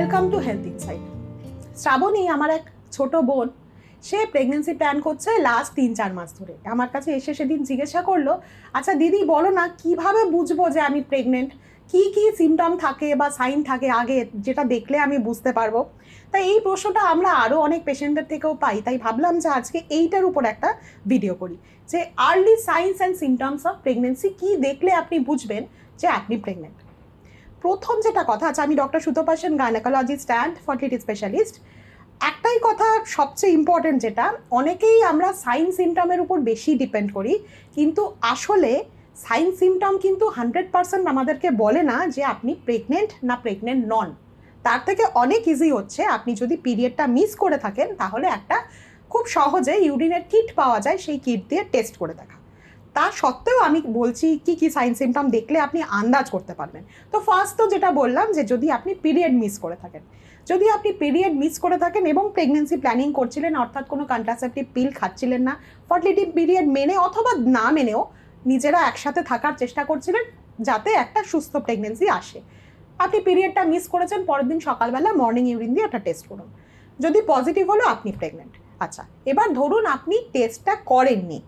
Welcome to health insight Shrabani, আমার এক ছোট বোন, সে প্রেগনেন্সি প্ল্যান করছে লাস্ট তিন চার মাস ধরে। আমার কাছে এসে সেদিন জিজ্ঞাসা করল আচ্ছা দিদি, বলো না, কীভাবে বুঝব যে আমি প্রেগনেন্ট কি কি সিমটম থাকে বা সাইন থাকে আগে যেটা দেখলে আমি বুঝতে পারব? তাই এই প্রশ্নটা আমরা আরও অনেক পেশেন্টদের থেকেও পাই, তাই ভাবলাম যে আজকে এইটার উপর একটা ভিডিও করি, যে early signs and symptoms of pregnancy কি দেখলে আপনি বুঝবেন যে আপনি প্রেগনেন্ট প্রথম যেটা কথা আছে আমি doctor Sutapa Sen gynaecologist and fertility specialist একটাই কথা সবচেয়ে ইম্পর্টেন্ট যেটা, অনেকেই আমরা সাইন সিমটমের উপর বেশি ডিপেন্ড করি, কিন্তু আসলে সাইন সিমটম কিন্তু হান্ড্রেড পার্সেন্ট আমাদেরকে বলে না যে আপনি প্রেগনেন্ট না প্রেগনেন্ট নন। তার থেকে অনেক ইজি হচ্ছে, আপনি যদি পিরিয়ডটা মিস করে থাকেন, তাহলে একটা খুব সহজে ইউরিনের কিট পাওয়া যায়, সেই কিট দিয়ে টেস্ট করে দেখা। তা সত্ত্বেও আমি বলছি কি কি সাইন সিমটম দেখলে আপনি আন্দাজ করতে পারবেন। তো ফার্স্ট তো যেটা বললাম যে যদি আপনি পিরিয়ড মিস করে থাকেন। যদি আপনি পিরিয়ড মিস করে থাকেন এবং প্রেগনেন্সি প্ল্যানিং করছিলেন, অর্থাৎ কোনো কন্ট্রাসেপটিভ পিল খাচ্ছিলেন না ফার্টিলিটি পিরিয়ড মেনে অথবা না মেনেও নিজেরা একসাথে থাকার চেষ্টা করছিলেন, যাতে একটা সুস্থ প্রেগনেন্সি আসে। আপনি পিরিয়ডটা মিস করেছেন, পরের দিন সকালবেলা মর্নিং ইউরিন দিয়ে একটা টেস্ট করুন। যদি পজিটিভ হলো, আপনি প্রেগনেন্ট আচ্ছা এবার ধরুন আপনি টেস্টটা করেননি।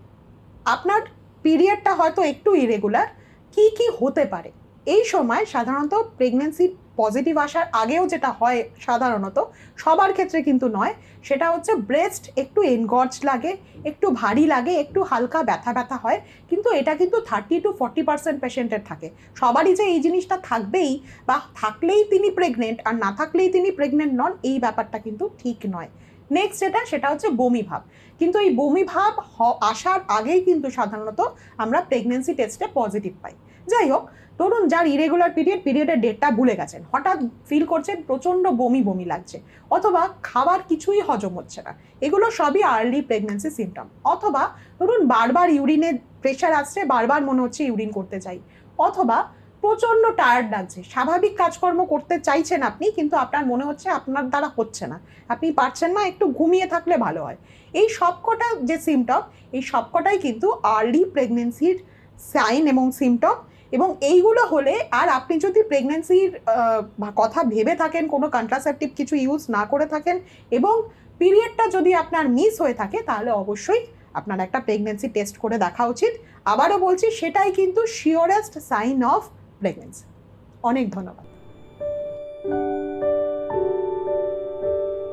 আপনার পিরিয়ডটা হয়তো একটু ইরেগুলার কি কি হতে পারে? এই সময় সাধারণত প্রেগনেন্সি পজিটিভ আসার আগেও যেটা হয় সাধারণত, সবার ক্ষেত্রে কিন্তু নয়, সেটা হচ্ছে ব্রেস্ট একটু এনগর্জ লাগে, একটু ভারী লাগে, একটু হালকা ব্যথা ব্যথা হয়, কিন্তু এটা কিন্তু থার্টি টু ফর্টি পার্সেন্ট পেশেন্টের থাকে। সবারই যে এই জিনিসটা থাকবেই বা থাকলেই তিনি প্রেগনেন্ট আর না থাকলেই তিনি প্রেগনেন্ট নন, এই ব্যাপারটা কিন্তু ঠিক নয়। নেক্সট যেটা, সেটা হচ্ছে বমি ভাব। কিন্তু এই বমি ভাব আসার আগেই কিন্তু সাধারণত আমরা প্রেগনেন্সি টেস্টে পজিটিভ পাই। যাই হোক ধরুন যার ইরেগুলার পিরিয়ড পিরিয়ডের ডেটটা ভুলে গেছেন, হঠাৎ ফিল করছেন প্রচণ্ড বমি বমি লাগছে, অথবা খাবার কিছুই হজম হচ্ছে না, এগুলো সবই আর্লি প্রেগনেন্সি সিমটম অথবা ধরুন বারবার ইউরিনে প্রেশার আসছে, বারবার মনে হচ্ছে ইউরিন করতে চাই, অথবা প্রচণ্ড টায়ার্ড লাগছে। স্বাভাবিক কাজকর্ম করতে চাইছেন আপনি, কিন্তু আপনার মনে হচ্ছে আপনার দ্বারা হচ্ছে না। আপনি পারছেন না একটু ঘুমিয়ে থাকলে ভালো হয়। এই সবকটা যে সিমটম এই সবকটাই কিন্তু আর্লি প্রেগনেন্সির সাইন এবং সিমটম এবং এইগুলো হলে আর আপনি যদি প্রেগনেন্সির কথা ভেবে থাকেন, কোনো কন্ট্রাসেপটিভ কিছু ইউজ না করে থাকেন, এবং পিরিয়ডটা যদি আপনার মিস হয়ে থাকে, তাহলে অবশ্যই আপনার একটা প্রেগনেন্সি টেস্ট করে দেখা উচিত। আবারও বলছি, সেটাই কিন্তু শিওরেস্ট সাইন অফ প্রেগনেন্সি। অনেক ধন্যবাদ।